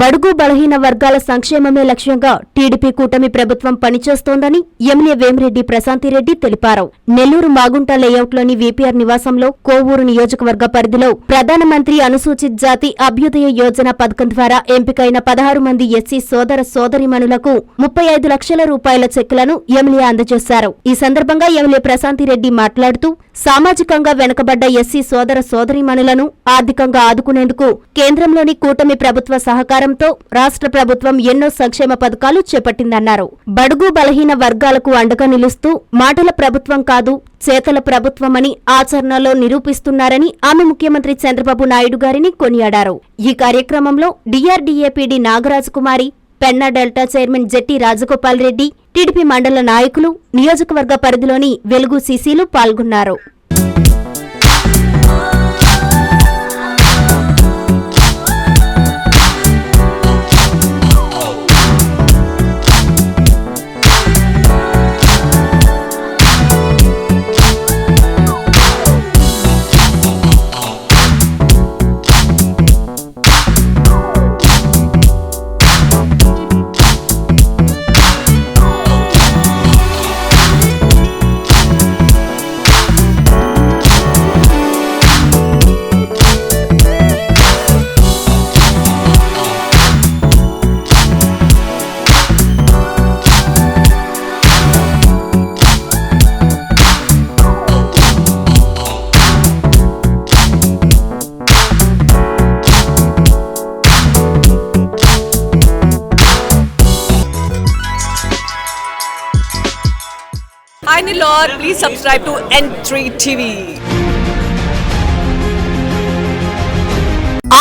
బడుగు బలహీన వర్గాల సంక్షేమమే లక్ష్యంగా టీడీపీ కూటమి ప్రభుత్వం పనిచేస్తోందని ఎమ్మెల్యే వేమిరెడ్డి ప్రశాంతిరెడ్డి తెలిపారు. నెల్లూరు మాగుంట లేఅవుట్లోని వీపీఆర్ నివాసంలో కోవూరు నియోజకవర్గ పరిధిలో ప్రధానమంత్రి అనుసూచిత్ జాతి అభ్యుదయ యోజన పథకం ద్వారా ఎంపికైన పదహారు మంది ఎస్సీ సోదర సోదరిమణులకు ముప్పై ఐదు లక్షల రూపాయల చెక్కులను ఎమ్మెల్యే అందజేశారు. ఈ సందర్భంగా ఎమ్మెల్యే ప్రశాంతిరెడ్డి మాట్లాడుతూ సామాజికంగా వెనుకబడ్డ ఎస్సీ సోదర సోదరిమణులను ఆర్థికంగా ఆదుకునేందుకు కేంద్రంలోని కూటమి ప్రభుత్వ సహకారం సహకారంతో రాష్ట్ర ప్రభుత్వం ఎన్నో సంక్షేమ పథకాలు చేపట్టిందన్నారు. బడుగు బలహీన వర్గాలకు అండగా నిలుస్తూ మాటల ప్రభుత్వం కాదు చేతల ప్రభుత్వమని ఆచరణలో నిరూపిస్తున్నారని ఆమె ముఖ్యమంత్రి చంద్రబాబు నాయుడు గారిని కొనియాడారు. ఈ కార్యక్రమంలో DRDA PD Nagaraj Kumari Penna delta chairman Jetti Rajagopal Reddy TDP మండల నాయకులు నియోజకవర్గ పరిధిలోని వెలుగు సీసీలు పాల్గొన్నారు. Hi Nilor, please subscribe to N3 TV.